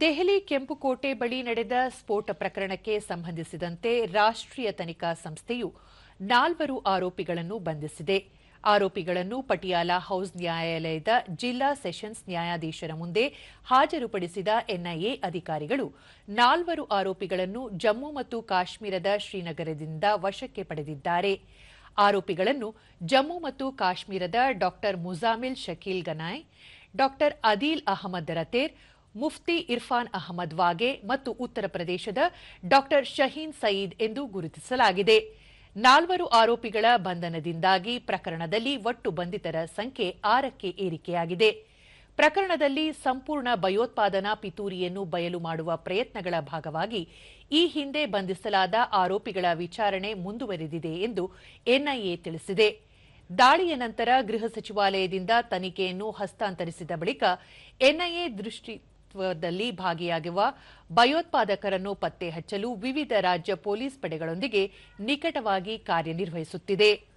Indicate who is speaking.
Speaker 1: ದೆಹಲಿ ಕೆಂಪುಕೋಟೆ ಬಳಿ ನಡೆದ ಸ್ಫೋಟ ಪ್ರಕರಣಕ್ಕೆ ಸಂಬಂಧಿಸಿದಂತೆ ರಾಷ್ಟ್ರೀಯ ತನಿಖಾ ಸಂಸ್ಥೆಯು ನಾಲ್ವರು ಆರೋಪಿಗಳನ್ನು ಬಂಧಿಸಿದೆ. ಆರೋಪಿಗಳನ್ನು ಪಟಿಯಾಲ ಹೌಸ್ ನ್ಯಾಯಾಲಯದ ಜಿಲ್ಲಾ ಸೆಷನ್ಸ್ ನ್ಯಾಯಾಧೀಶರ ಮುಂದೆ ಹಾಜರುಪಡಿಸಿದ ಎನ್ಐಎ ಅಧಿಕಾರಿಗಳು ನಾಲ್ವರು ಆರೋಪಿಗಳನ್ನು ಜಮ್ಮು ಮತ್ತು ಕಾಶ್ಮೀರದ ಶ್ರೀನಗರದಿಂದ ವಶಕ್ಕೆ ಪಡೆದಿದ್ದಾರೆ. ಆರೋಪಿಗಳನ್ನು ಜಮ್ಮು ಮತ್ತು ಕಾಶ್ಮೀರದ ಡಾ ಮುಜಾಮಿಲ್ ಶಕೀಲ್ ಗನಾಯ್ ಡಾ ಅದೀಲ್ ಅಹಮದ್ ರತೇರ್ ಮುಫ್ತಿ ಇರ್ಫಾನ್ ಅಹಮದ್ ವಾಗೆ ಮತ್ತು ಉತ್ತರ ಪ್ರದೇಶದ ಡಾ ಶಹೀನ್ ಸಯೀದ್ ಎಂದು ಗುರುತಿಸಲಾಗಿದೆ. ನಾಲ್ವರು ಆರೋಪಿಗಳ ಬಂಧನದಿಂದಾಗಿ ಪ್ರಕರಣದಲ್ಲಿ ಒಟ್ಟು ಬಂಧಿತರ ಸಂಖ್ಯೆ ಆರಕ್ಕೆ ಏರಿಕೆಯಾಗಿದೆ. ಪ್ರಕರಣದಲ್ಲಿ ಸಂಪೂರ್ಣ ಭಯೋತ್ಪಾದನಾ ಪಿತೂರಿಯನ್ನು ಬಯಲು ಮಾಡುವ ಪ್ರಯತ್ನಗಳ ಭಾಗವಾಗಿ ಈ ಹಿಂದೆ ಬಂಧಿಸಲಾದ ಆರೋಪಿಗಳ ವಿಚಾರಣೆ ಮುಂದುವರೆದಿದೆ ಎಂದು ಎನ್ಐಎ ತಿಳಿಸಿದೆ. ದಾಳಿಯ ನಂತರ ಗೃಹ ಸಚಿವಾಲಯದಿಂದ ತನಿಖೆಯನ್ನು ಹಸ್ತಾಂತರಿಸಿದ ಬಳಿಕ ಎನ್ಐಎ ದೃಷ್ಟಿತ್ವದಲ್ಲಿ ಭಾಗಿಯಾಗಿರುವ ಭಯೋತ್ಪಾದಕರನ್ನು ಪತ್ತೆ ಹಚ್ಚಲು ವಿವಿಧ ರಾಜ್ಯ ಪೊಲೀಸ್ ಪಡೆಗಳೊಂದಿಗೆ ನಿಕಟವಾಗಿ ಕಾರ್ಯನಿರ್ವಹಿಸುತ್ತಿದೆ.